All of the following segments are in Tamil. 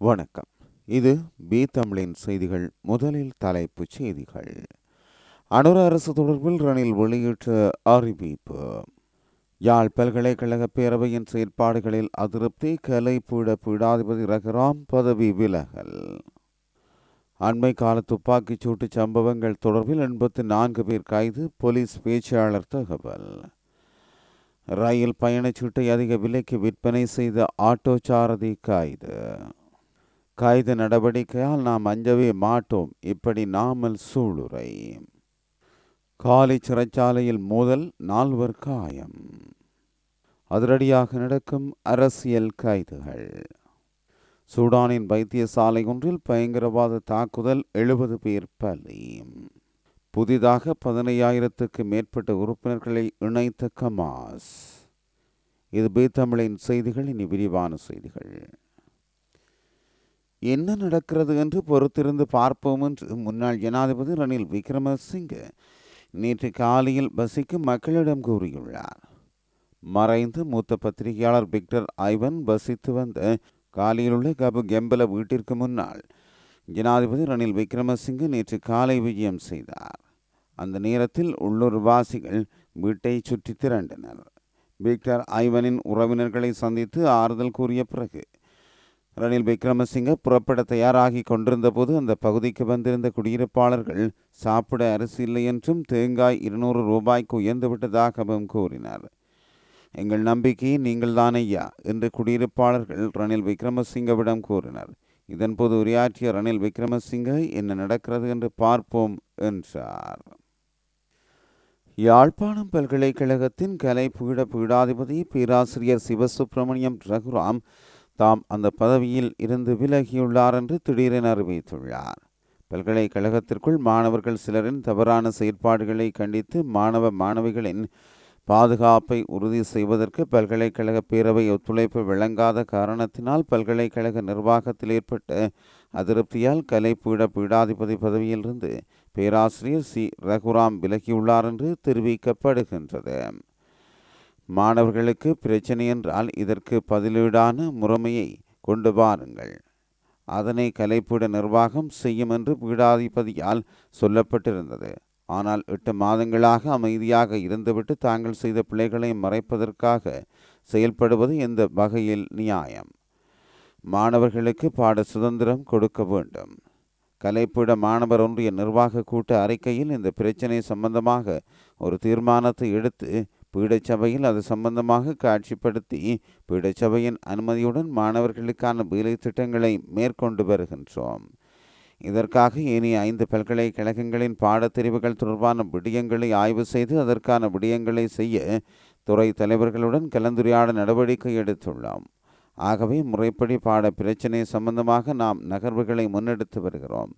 வணக்கம். இது பி தமிழின் செய்திகள் முதலில் தலைப்புச் செய்திகள். அனுர அரசு தொடர்பில் ரணில் வெளியிட்ட அறிவிப்பு. யாழ் பல்கலைக்கழக பேரவையின் செயற்பாடுகளில் அதிருப்தி கலைப்பீட பீடாதிபதி ரகுராம் பதவி விலகல். அண்மை கால துப்பாக்கிச் சூட்டு சம்பவங்கள் தொடர்பில் எண்பத்தி நான்கு பேர் கைது போலீஸ் பேச்சாளர் தகவல். ரயில் பயணச்சீட்டை அதிக விலைக்கு விற்பனை செய்த ஆட்டோ சாரதி கைது. கைது நடவடிக்கையால் நாம் அஞ்சவே மாட்டோம். இப்படி நாமல் சூளுரை. காலி சிறைச்சாலையில் மோதல் நால்வர் காயம். அதிரடியாக நடக்கும் அரசியல் கைதுகள். சூடானின் வைத்தியசாலை ஒன்றில் பயங்கரவாத தாக்குதல் எழுபது பேர் பலி. புதிதாக பதினையாயிரத்துக்கு மேற்பட்ட உறுப்பினர்களை இணைத்த கமாஸ். இது பி தமிழின் செய்திகள். இனி விரிவான செய்திகள். என்ன நடக்கிறது என்று பொறுத்திருந்து பார்ப்போம் என்று முன்னாள் ஜனாதிபதி ரணில் விக்ரமசிங்கு நேற்று காலையில் பசிக்கு மக்களிடம் கூறியுள்ளார். மறைந்து மூத்த பத்திரிகையாளர் விக்டர் ஐவன் வசித்து வந்த காலியில் உள்ள கபு கெம்பல வீட்டிற்கு முன்னால் ஜனாதிபதி ரணில் விக்ரமசிங்கே நேற்று காலை விஜயம் செய்தார். அந்த நேரத்தில் உள்ளூர் வாசிகள் வீட்டை சுற்றி திரண்டனர். விக்டர் ஐவனின் உறவினர்களை சந்தித்து ஆறுதல் கூறிய பிறகு ரணில் விக்ரமசிங்க புறப்பட தயாராகி கொண்டிருந்த போது அந்த பகுதிக்கு வந்திருந்த குடியிருப்பாளர்கள் சாப்பிட அரிசி இல்லை என்றும் தேங்காய் இருநூறு ரூபாய்க்கு உயர்ந்து விட்டதாகவும் கூறினார். எங்கள் நம்பிக்கை நீங்கள் ஐயா என்று குடியிருப்பாளர்கள் ரணில் விக்ரமசிங்கவிடம் கூறினர். இதன்போது உரையாற்றிய ரணில் விக்ரமசிங்க என்ன நடக்கிறது என்று பார்ப்போம் என்றார். யாழ்ப்பாணம் பல்கலைக்கழகத்தின் கலை பீட பீடாதிபதி பேராசிரியர் சிவசுப்பிரமணியம் ரகுராம் தாம் அந்த பதவியில் இருந்து விலகியுள்ளார் என்று திடீரென அறிவித்துள்ளார். பல்கலைக்கழகத்திற்குள் மாணவர்கள் சிலரின் தவறான செயற்பாடுகளை கண்டித்து மாணவ மாணவிகளின் பாதுகாப்பை உறுதி செய்வதற்கு பல்கலைக்கழக பேரவை ஒத்துழைப்பு வழங்காத காரணத்தினால் பல்கலைக்கழக நிர்வாகத்தில் ஏற்பட்ட அதிருப்தியால் கலைப்பீட பீடாதிபதி பதவியிலிருந்து பேராசிரியர் சி. ரகுராம் விலகியுள்ளார் என்று தெரிவிக்கப்படுகின்றது. மாணவர்களுக்கு பிரச்சனை என்றால் இதற்கு பதிலீடான முறைமையை கொண்டு வாருங்கள். அதனை கலைப்பீட நிர்வாகம் செய்யும் என்று பீடாதிபதியால் சொல்லப்பட்டிருந்தது. ஆனால் எட்டு மாதங்களாக அமைதியாக இருந்துவிட்டு தாங்கள் செய்த பிள்ளைகளை மறைப்பதற்காக செயல்படுவது எந்த வகையில் நியாயம்? மாணவர்களுக்கு பாட சுதந்திரம் கொடுக்க வேண்டும். கலைப்பீட மாணவர் ஒன்றிய நிர்வாக கூட்ட அறிக்கையில் இந்த பிரச்சினை சம்பந்தமாக ஒரு தீர்மானத்தை எடுத்து பீடச்சபையில் அது சம்பந்தமாக காட்சிப்படுத்தி பீடச்சபையின் அனுமதியுடன் மாணவர்களுக்கான வேலை திட்டங்களை மேற்கொண்டு வருகின்றோம். இதற்காக இனி ஐந்து பல்கலைக்கழகங்களின் பாடத்தெரிவுகள் தொடர்பான விடயங்களை ஆய்வு செய்து அதற்கான விடயங்களை செய்ய துறை தலைவர்களுடன் கலந்துரையாட நடவடிக்கை எடுத்துள்ளோம். ஆகவே முறைப்படி பாட பிரச்சினை சம்பந்தமாக நாம் நகர்வுகளை முன்னெடுத்து வருகிறோம்.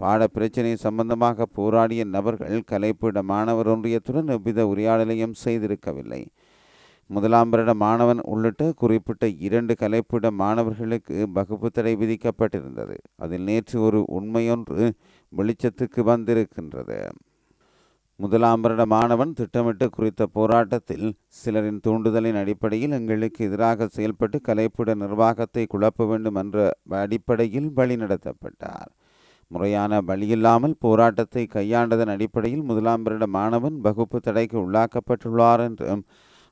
பாட பிரச்சினை சம்பந்தமாக போராடிய நபர்கள் கலைப்பீட மாணவர் ஒன்றியத்துடன் எவ்வித உரையாடலையும் செய்திருக்கவில்லை. முதலாம் வருட மாணவன் உள்ளிட்ட குறிப்பிட்ட இரண்டு கலைப்பிட மாணவர்களுக்கு வகுப்பு தடை விதிக்கப்பட்டிருந்தது. அதில் நேற்று ஒரு உண்மையொன்று வெளிச்சத்துக்கு வந்திருக்கின்றது. முதலாம் வருட மாணவன் திட்டமிட்டு குறித்த போராட்டத்தில் சிலரின் தூண்டுதலின் அடிப்படையில் எங்களுக்கு எதிராக செயல்பட்டு கலைப்பிட நிர்வாகத்தை குழப்ப வேண்டும் என்ற அடிப்படையில் வழிநடத்தப்பட்டார். முறையான வழியில்லாமல் போராட்டத்தை கையாண்டதன் அடிப்படையில் முதலாம் வருட மாணவன் வகுப்பு தடைக்கு உள்ளாக்கப்பட்டுள்ளார் என்றும்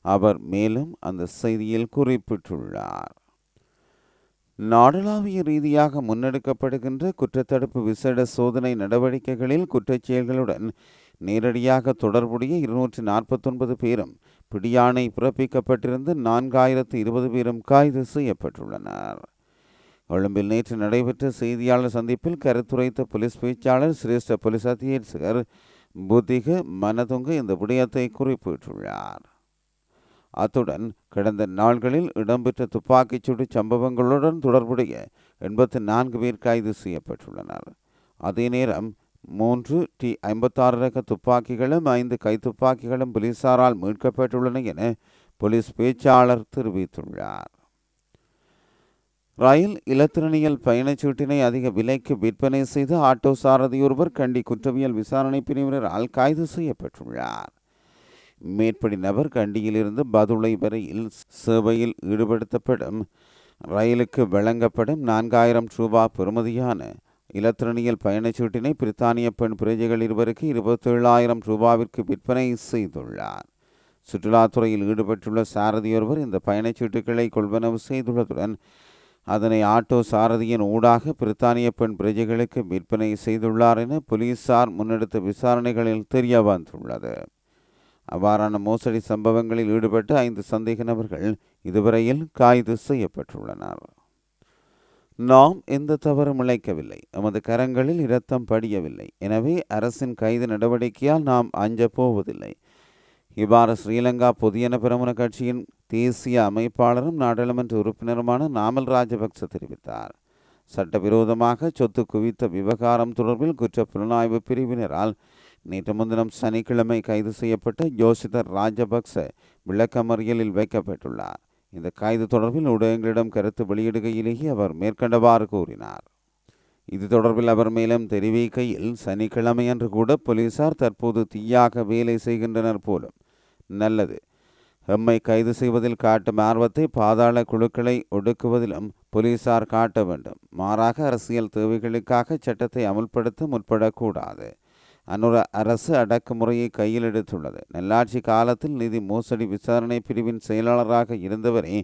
அவர் மேலும் அந்த செய்தியில் குறிப்பிட்டுள்ளார். நாடளாவிய ரீதியாக முன்னெடுக்கப்படுகின்ற குற்றத்தடுப்பு விசேட சோதனை நடவடிக்கைகளில் குற்றச்செயல்களுடன் நேரடியாக தொடர்புடைய இருநூற்றி நாற்பத்தொன்பது பேரும் பிடியாணை பிறப்பிக்கப்பட்டிருந்து நான்காயிரத்து இருபது பேரும் கைது செய்யப்பட்டுள்ளனர். கொழும்பில் நேற்று நடைபெற்ற செய்தியாளர் சந்திப்பில் கருத்துரைத்த போலீஸ் பேச்சாளர் சிரேஷ்ட போலீஸ் அத்தியட்சகர் புத்திக மனதுங்க இந்த விடயத்தை குறிப்பிட்டுள்ளார். அத்துடன் கடந்த நாள்களில் இடம்பெற்ற துப்பாக்கிச்சூடு சம்பவங்களுடன் தொடர்புடைய எண்பத்தி நான்கு பேர் கைது செய்யப்பட்டுள்ளனர். அதே நேரம் மூன்று டி ஐம்பத்தாறு ரக துப்பாக்கிகளும் ஐந்து கைத்துப்பாக்கிகளும் போலீசாரால் மீட்கப்பட்டுள்ளன என போலீஸ் பேச்சாளர் தெரிவித்துள்ளார். ரயில் இலத்திரனியல் பயணச்சீட்டினை அதிக விலைக்கு விற்பனை செய்து ஆட்டோ சாரதி ஒருவர் கண்டி குற்றவியல் விசாரணை பிரிவினரால் கைது செய்யப்பட்டுள்ளார் மேற்படி நபர் கண்டியிலிருந்து பதுளை வரையில் சேவையில் ஈடுபடுத்தப்படும். ரயிலுக்கு வழங்கப்படும் நான்காயிரம் ரூபாய் பெறுமதியான இலத்திரனியல் பயணச்சீட்டினை பிரித்தானிய பெண் பிரஜைகள் இருவருக்கு இருபத்தேழாயிரம் ரூபாவிற்கு விற்பனை செய்துள்ளார். சுற்றுலாத்துறையில் ஈடுபட்டுள்ள சாரதியொருவர் இந்த பயணச்சீட்டுகளை கொள்வனவு செய்துள்ளதுடன் அதனை ஆட்டோ சாரதியின் ஊடாக பிரித்தானிய பெண் பிரஜைகளுக்கு விற்பனை செய்துள்ளார் என போலீசார் முன்னெடுத்த விசாரணைகளில் தெரிய வந்துள்ளது. அவ்வாறான மோசடி சம்பவங்களில் ஈடுபட்ட ஐந்து சந்தேக நபர்கள் இதுவரையில் கைது செய்யப்பட்டுள்ளனர். நாம் எந்த தவறும் இழைக்கவில்லை. எமது கரங்களில் இரத்தம் படியவில்லை. எனவே அரசின் கைது நடவடிக்கையால் நாம் அஞ்ச போவதில்லை. இவ்வாறு ஸ்ரீலங்கா பொதியன பிரமுன கட்சியின் தேசிய அமைப்பாளரும் நாடாளுமன்ற உறுப்பினருமான நாமல் ராஜபக்ச தெரிவித்தார். சட்டவிரோதமாக சொத்து குவித்த விவகாரம் தொடர்பில் குற்ற புலனாய்வு பிரிவினரால் நேற்று முன்தினம் சனிக்கிழமை கைது செய்யப்பட்ட யோசிதர் ராஜபக்ச விளக்கமறியலில் வைக்கப்பட்டுள்ளார். இந்த கைது தொடர்பில் ஊடகங்களிடம் கருத்து வெளியிடுகையிலேயே அவர் மேற்கண்டவாறு கூறினார். இது தொடர்பில் அவர் மேலும் தெரிவிக்கையில் சனிக்கிழமையன்று கூட போலீசார் தற்போது தீயாக வேலை செய்கின்றனர் போலும் நல்லது. எம்மை கைது செய்வதில் காட்டும் ஆர்வத்தை பாதாள குழுக்களை ஒடுக்குவதிலும் போலீசார் காட்ட வேண்டும். மாறாக அரசியல் தேவைகளுக்காக சட்டத்தை அமுல்படுத்த முற்படக்கூடாது. அனுர அரசு அடக்குமுறையை கையில் எடுத்துள்ளது. நல்லாட்சி காலத்தில் நிதி மோசடி விசாரணை பிரிவின் செயலாளராக இருந்தவரே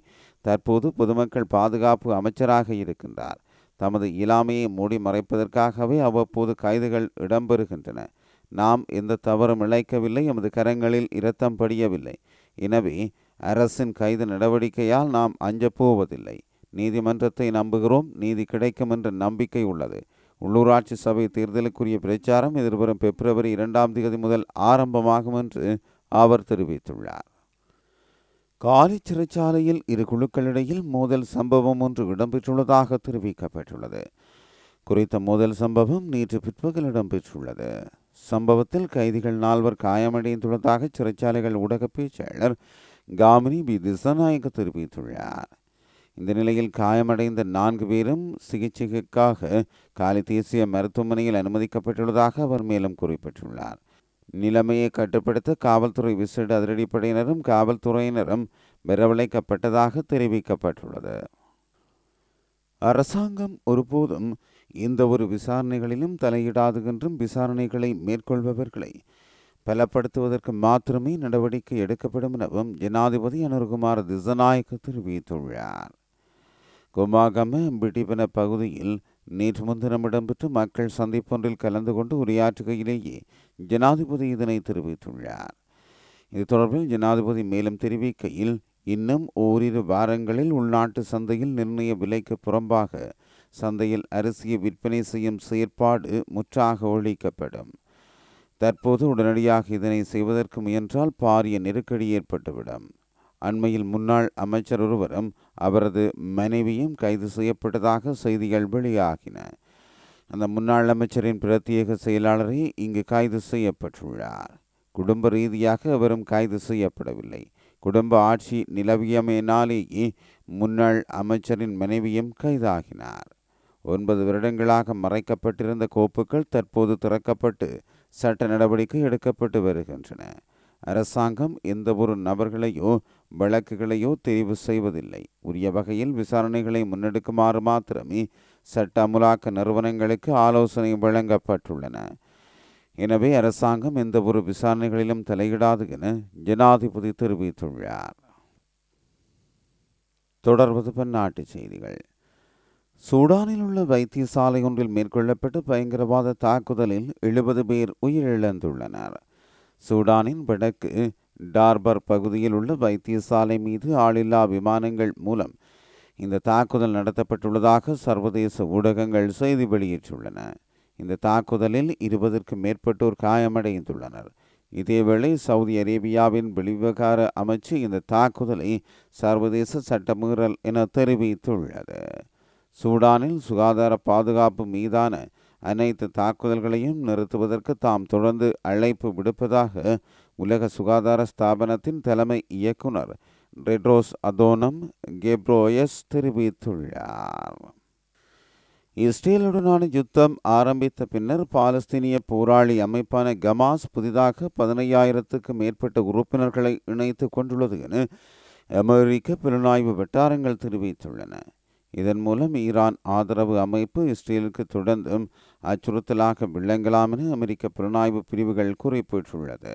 தற்போது பொதுமக்கள் பாதுகாப்பு அமைச்சராக இருக்கின்றார். தமது இயலாமையை மூடி மறைப்பதற்காகவே அவ்வப்போது கைதுகள் இடம்பெறுகின்றன. நாம் எந்த தவறும் இழைக்கவில்லை எமது கரங்களில் இரத்தம் படியவில்லை. எனவே அரசின் கைது நடவடிக்கையால் நாம் அஞ்சப்போவதில்லை. நீதிமன்றத்தை நம்புகிறோம் நீதி கிடைக்கும் என்ற நம்பிக்கை உள்ளது. உள்ளூராட்சி சபை தேர்தலுக்குரிய பிரச்சாரம் எதிர்வரும் பிப்ரவரி இரண்டாம் தேதி முதல் ஆரம்பமாகும் என்று அவர் தெரிவித்துள்ளார். காலி சிறைச்சாலையில் இரு குழுக்களிடையில் மோதல் சம்பவம் ஒன்று இடம்பெற்றுள்ளதாக தெரிவிக்கப்பட்டுள்ளது. குறித்த மோதல் சம்பவம் நேற்று பிற்பகல் இடம்பெற்றுள்ளது. சம்பவத்தில் கைதிகள் நால்வர் காயமடைந்துள்ளதாக சிறைச்சாலைகள் ஊடக பேச்சாளர் காமினி பி. திசநாயக தெரிவித்துள்ளார். இந்த நிலையில் காயமடைந்த நான்கு பேரும் சிகிச்சைக்காக காலி தேசிய மருத்துவமனையில் அனுமதிக்கப்பட்டுள்ளதாக அவர் மேலும் குறிப்பிட்டுள்ளார். நிலைமையை கட்டுப்படுத்த காவல்துறை விசேட அதிரடிப்படையினரும் காவல்துறையினரும் வரவழைக்கப்பட்டதாக தெரிவிக்கப்பட்டுள்ளது. அரசாங்கம் ஒருபோதும் எந்த ஒரு விசாரணைகளிலும் தலையிடாது என்றும் விசாரணைகளை மேற்கொள்பவர்களை பலப்படுத்துவதற்கு மாத்திரமே நடவடிக்கை எடுக்கப்படும் எனவும் ஜனாதிபதி அனுர்குமார் திசநாயக்க தெரிவித்துள்ளார். குமாகம பிடிபன பகுதியில் நேற்று முன்தினம் இடம்பெற்ற மக்கள் சந்திப்பொன்றில் கலந்து கொண்டு உரையாற்றுகையிலேயே ஜனாதிபதி இதனை தெரிவித்துள்ளார். இது தொடர்பில் ஜனாதிபதி மேலும் தெரிவிக்கையில் இன்னும் ஓரிரு வாரங்களில் உள்நாட்டு சந்தையில் நிர்ணய விலைக்கு புறம்பாக சந்தையில் அரிசியை விற்பனை செய்யும் செயற்பாடு முற்றாக ஒழிக்கப்படும். தற்போது உடனடியாக இதனை செய்வதற்கு முயன்றால் பாரிய நெருக்கடி ஏற்பட்டுவிடும். அண்மையில் முன்னாள் அமைச்சர் ஒருவரும் அவரது மனைவியும் கைது செய்யப்பட்டதாக செய்திகள் வெளியாகின. அந்த முன்னாள் அமைச்சரின் பிரத்யேக செயலாளரே இங்கு கைது செய்யப்பட்டுள்ளார். குடும்ப ரீதியாக அவரும் கைது செய்யப்படவில்லை. குடும்ப ஆட்சி நிலவியமையினாலேயே முன்னாள் அமைச்சரின் மனைவியும் கைதாகினார். ஒன்பது வருடங்களாக மறைக்கப்பட்டிருந்த கோப்புகள் தற்போது திறக்கப்பட்டு சட்ட நடவடிக்கை எடுக்கப்பட்டு வருகின்றன. அரசாங்கம் எந்த ஒரு நபர்களையோ வழக்குகளையோ தெரிவு செய்வதில்லை. உரிய வகையில் விசாரணைகளை முன்னெடுக்குமாறு மாத்திரமே சட்ட அமுலாக்க நிறுவனங்களுக்கு ஆலோசனை வழங்கப்பட்டுள்ளன. எனவே அரசாங்கம் எந்த ஒரு விசாரணைகளிலும் தலையிடாது என ஜனாதிபதி தெரிவித்துள்ளார். தொடர்வது பன்னாட்டு செய்திகள். சூடானில் உள்ள வைத்தியசாலை ஒன்றில் மேற்கொள்ளப்பட்ட பயங்கரவாத தாக்குதலில் எழுபது பேர் உயிரிழந்துள்ளனர். சூடானின் வடக்கு டார்பர் பகுதியில் உள்ள வைத்தியசாலை மீது ஆளில்லா விமானங்கள் மூலம் இந்த தாக்குதல் நடத்தப்பட்டுள்ளதாக சர்வதேச ஊடகங்கள் செய்தி வெளியிட்டுள்ளன. இந்த தாக்குதலில் இருபதற்கும் மேற்பட்டோர் காயமடைந்துள்ளனர். இதேவேளை சவுதி அரேபியாவின் வெளிவிவகார அமைச்சு இந்த தாக்குதலை சர்வதேச சட்டமீறல் என தெரிவித்துள்ளது. சூடானில் சுகாதார பாதுகாப்பு மீதான அனைத்து தாக்குதல்களையும் நிறுத்துவதற்கு தாம் தொடர்ந்து அழைப்பு விடுப்பதாக உலக சுகாதார ஸ்தாபனத்தின் தலைமை இயக்குனர் ரெட்ரோஸ் அதோனம் கெப்ரோயஸ் தெரிவித்துள்ளார். இஸ்ரேலுடனான யுத்தம் ஆரம்பித்த பின்னர் பாலஸ்தீனிய போராளி அமைப்பான கமாஸ் புதிதாக பதினையாயிரத்துக்கு மேற்பட்ட உறுப்பினர்களை இணைத்து கொண்டுள்ளது என அமெரிக்க புலனாய்வு வட்டாரங்கள் தெரிவித்துள்ளன. இதன் மூலம் ஈரான் ஆதரவு அமைப்பு இஸ்ரேலுக்கு தொடர்ந்தும் அச்சுறுத்தலாக விளங்கலாம் என அமெரிக்க புலனாய்வு பிரிவுகள் குறிப்பிட்டுள்ளது.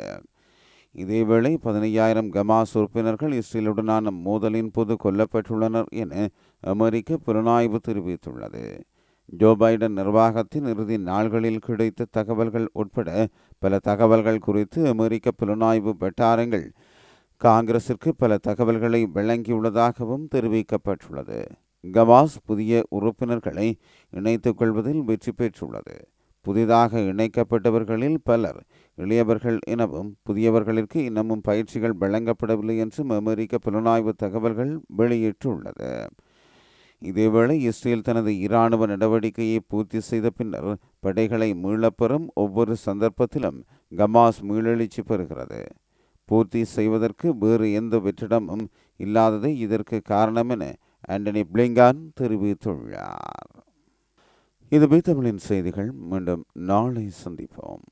இதேவேளை பதினையாயிரம் கமாஸ் உறுப்பினர்கள் இஸ்ரேலுடனான மோதலின் போது கொல்லப்பட்டுள்ளனர் என அமெரிக்க புலனாய்வு தெரிவித்துள்ளது. ஜோ பைடன் நிர்வாகத்தின் இறுதி நாள்களில் கிடைத்த தகவல்கள் உட்பட பல தகவல்கள் குறித்து அமெரிக்க புலனாய்வு வட்டாரங்கள் காங்கிரசிற்கு பல தகவல்களை வழங்கியுள்ளதாகவும் தெரிவிக்கப்பட்டுள்ளது. கவாஸ் புதிய உறுப்பினர்களை இணைத்துக் கொள்வதில் வெற்றி பெற்றுள்ளது. புதிதாக இணைக்கப்பட்டவர்களில் பலர் இளையவர்கள் எனவும் புதியவர்களிற்கு இன்னமும் பயிற்சிகள் வழங்கப்படவில்லை என்றும் அமெரிக்க புலனாய்வு தகவல்கள் வெளியிட்டுள்ளது. இதேவேளை இஸ்ரேல் தனது இராணுவ நடவடிக்கையை பூர்த்தி செய்த பின்னர் படைகளை மீளப்பெறும் ஒவ்வொரு சந்தர்ப்பத்திலும் கமாஸ் மீளெழுச்சி பெறுகிறது. பூர்த்தி செய்வதற்கு வேறு எந்த வெற்றிடமும் இல்லாததே இதற்கு காரணம் என ஆண்டனி பிளிங்கான் தெரிவித்துள்ளார். இது தமிழின் செய்திகள். மீண்டும் நாளை சந்திப்போம்.